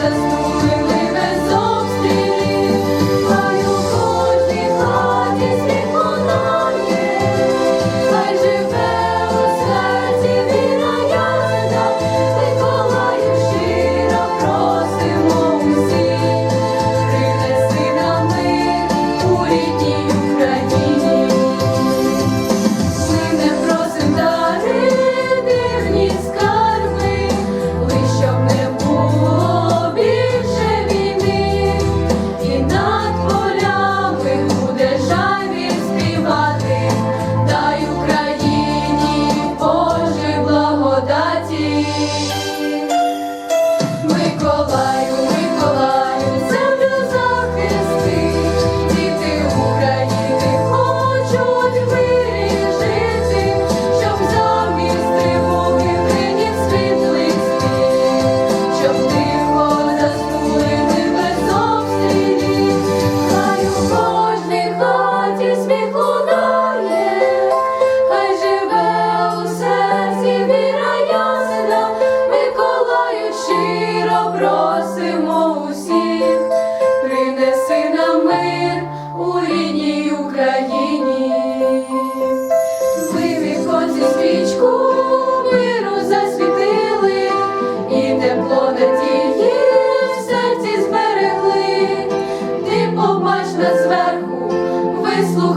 Jesus.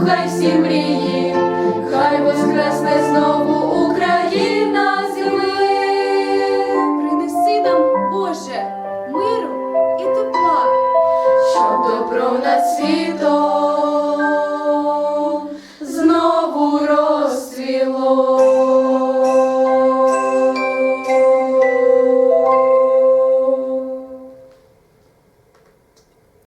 хай всі мрії, хай воскресне знову Україна зими. Принеси нам, Боже, миру і тепла, щоб добро над світом.